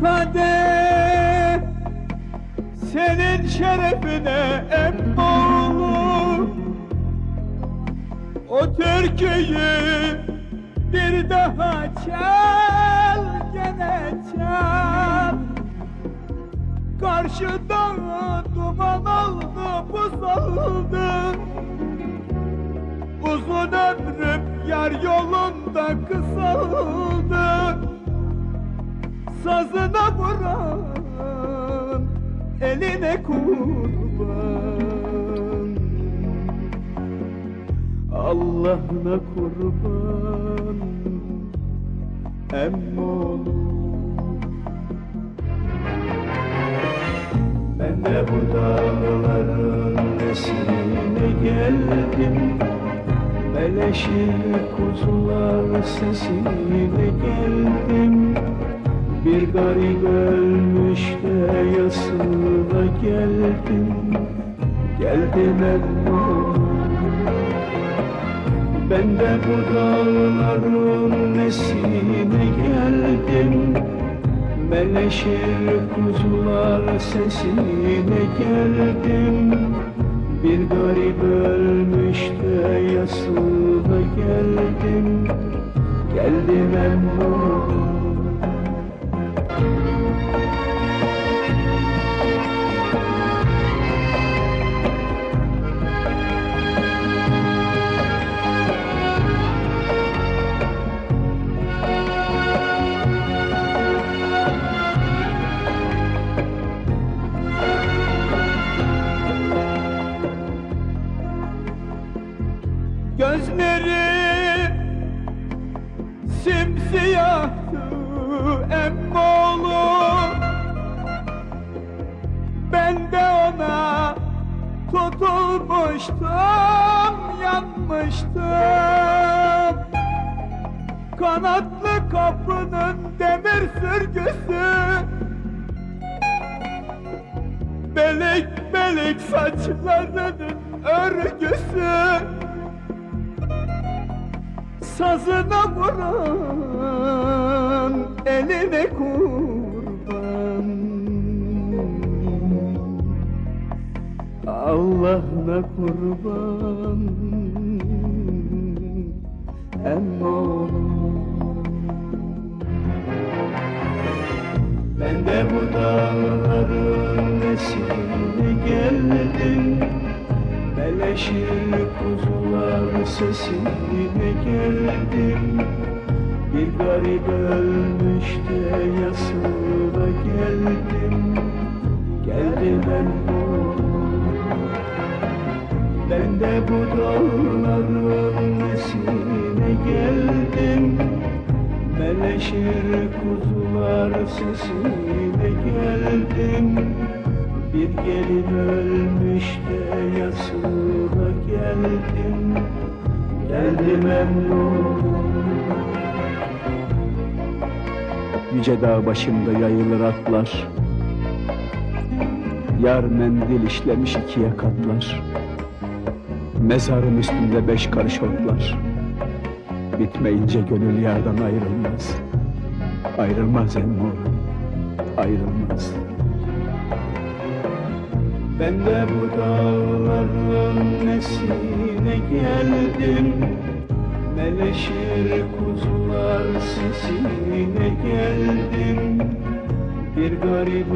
kadeh senin şerefine emmoğlu O türküyü bir daha çal gene çal. Karşıda duman buz oldu Uzun ömrüm yar yolunda kısaldı Sazına vuran eline kurban. Allah'ına kurban emmoğlu Ben de bu dağların nesine geldim. Beleşir kuzular sesine geldim garip ölmüş de yasına geldim. Geldim emmoğlu ben de bu dağların nesine geldim. Meleşir kuzular sesine geldim. Bir garip ölmüş de yasına geldim. Geldim emmoğlu Gözleri simsiyahtı emmoğlu Ben de ona tutulmuştum, yanmıştım. Kanatlı kapının demir sürgüsü. Belik belik saçlarının örgüsü. Sazına vuran eline kurban. Allah'ına kurban. Emmoğlu Ben de bu dağların nesine geldim. Beleşir kuzular sesine geldim. Bir garip ölmüş de yasına geldim Geldim emmoğlu Ben de bu dağların nesine geldim. Meleşir kuzular sesine geldim. Bir gelin ölmüş de yasına geldim. Geldim emmoğlu Yüce dağ başında yayılır atlar. Yar mendil işlemiş ikiye katlar Mezarın üstünde beş karış otlar. Bitmeyince gönül yardan ayrılmaz. Ayrılmaz emmoğlum Ayrılmaz. Ben de bu dağların nesine geldim Meleşir kuzular sesine geldim. Bir garip